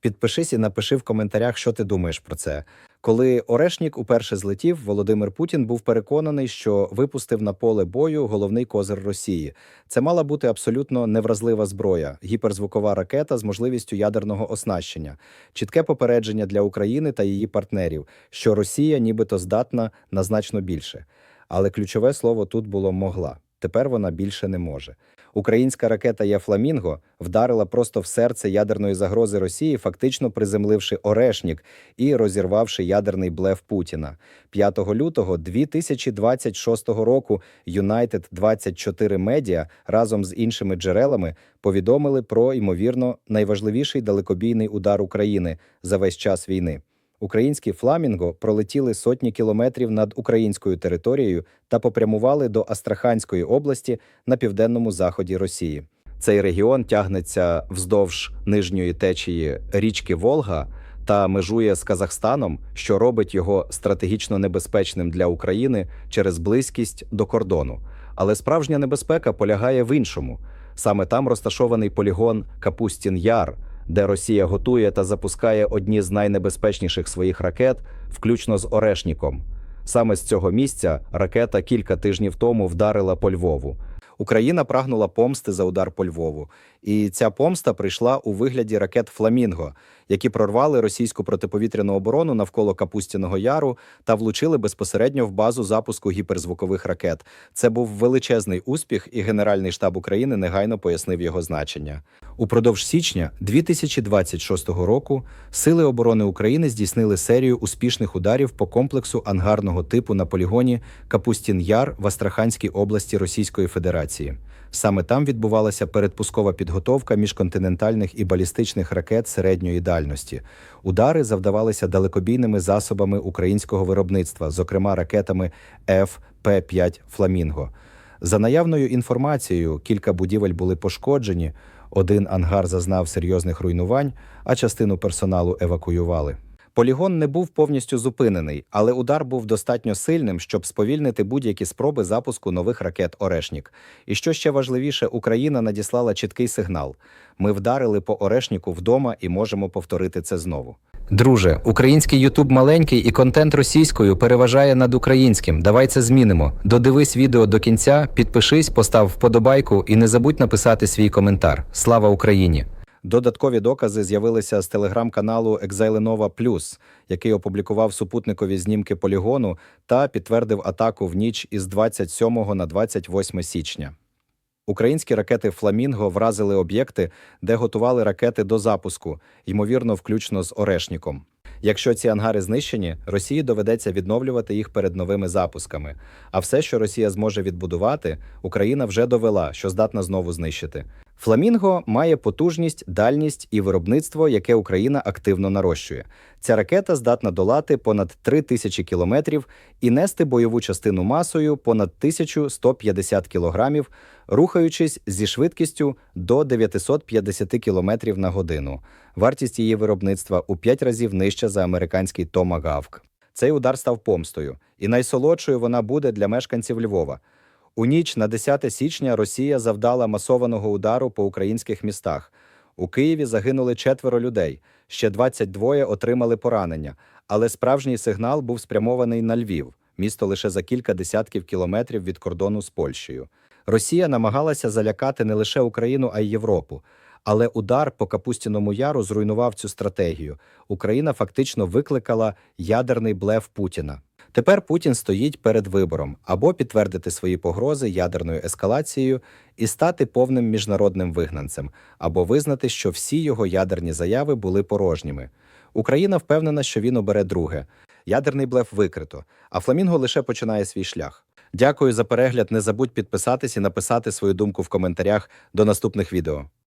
Підпишись і напиши в коментарях, що ти думаєш про це. Коли Орешнік уперше злетів, Володимир Путін був переконаний, що випустив на поле бою головний козир Росії. Це мала бути абсолютно невразлива зброя, гіперзвукова ракета з можливістю ядерного оснащення, чітке попередження для України та її партнерів, що Росія нібито здатна на значно більше. Але ключове слово тут було могла. Тепер вона більше не може. Українська ракета «Яфламінго» вдарила просто в серце ядерної загрози Росії, фактично приземливши Орешнік і розірвавши ядерний блеф Путіна. 5 лютого 2026 року United 24 Media разом з іншими джерелами повідомили про ймовірно найважливіший далекобійний удар України за весь час війни. Українські фламінго пролетіли сотні кілометрів над українською територією та попрямували до Астраханської області на південному заході Росії. Цей регіон тягнеться вздовж нижньої течії річки Волга та межує з Казахстаном, що робить його стратегічно небезпечним для України через близькість до кордону. Але справжня небезпека полягає в іншому. Саме там розташований полігон Капустін Яр, де Росія готує та запускає одні з найнебезпечніших своїх ракет, включно з Орешніком. Саме з цього місця ракета кілька тижнів тому вдарила по Львову. Україна прагнула помсти за удар по Львову, і ця помста прийшла у вигляді ракет Фламінго, які прорвали російську протиповітряну оборону навколо Капустіного Яру та влучили безпосередньо в базу запуску гіперзвукових ракет. Це був величезний успіх, і Генеральний штаб України негайно пояснив його значення. Упродовж січня 2026 року Сили оборони України здійснили серію успішних ударів по комплексу ангарного типу на полігоні Капустін-Яр в Астраханській області Російської Федерації. Саме там відбувалася передпускова підготовка міжконтинентальних і балістичних ракет середньої дальності. Удари завдавалися далекобійними засобами українського виробництва, зокрема ракетами ФП-5 Фламінго. За наявною інформацією, кілька будівель були пошкоджені, один ангар зазнав серйозних руйнувань, а частину персоналу евакуювали. Полігон не був повністю зупинений, але удар був достатньо сильним, щоб сповільнити будь-які спроби запуску нових ракет Орешнік. І що ще важливіше, Україна надіслала чіткий сигнал: ми вдарили по Орешніку вдома і можемо повторити це знову. Друже, український Ютуб маленький і контент російською переважає над українським. Давай це змінимо. Додивись відео до кінця, підпишись, постав вподобайку і не забудь написати свій коментар. Слава Україні! Додаткові докази з'явилися з телеграм-каналу Екзайленова Плюс, який опублікував супутникові знімки полігону та підтвердив атаку в ніч із 27 на 28 січня. Українські ракети Фламінго вразили об'єкти, де готували ракети до запуску, ймовірно, включно з Орешніком. Якщо ці ангари знищені, Росії доведеться відновлювати їх перед новими запусками. А все, що Росія зможе відбудувати, Україна вже довела, що здатна знову знищити. Фламінго має потужність, дальність і виробництво, яке Україна активно нарощує. Ця ракета здатна долати понад 3 тисячі кілометрів і нести бойову частину масою понад 1150 кілограмів, рухаючись зі швидкістю до 950 кілометрів на годину. Вартість її виробництва у 5 разів нижча за американський Томагавк. Цей удар став помстою, і найсолодшою вона буде для мешканців Львова. У ніч на 10 січня Росія завдала масованого удару по українських містах. У Києві загинули четверо людей, ще 22 отримали поранення. Але справжній сигнал був спрямований на Львів, місто лише за кілька десятків кілометрів від кордону з Польщею. Росія намагалася залякати не лише Україну, а й Європу. Але удар по Капустіному Яру зруйнував цю стратегію. Україна фактично викликала ядерний блеф Путіна. Тепер Путін стоїть перед вибором або підтвердити свої погрози ядерною ескалацією і стати повним міжнародним вигнанцем, або визнати, що всі його ядерні заяви були порожніми. Україна впевнена, що він обере друге. Ядерний блеф викрито, а Фламінго лише починає свій шлях. Дякую за перегляд. Не забудь підписатись і написати свою думку в коментарях до наступних відео.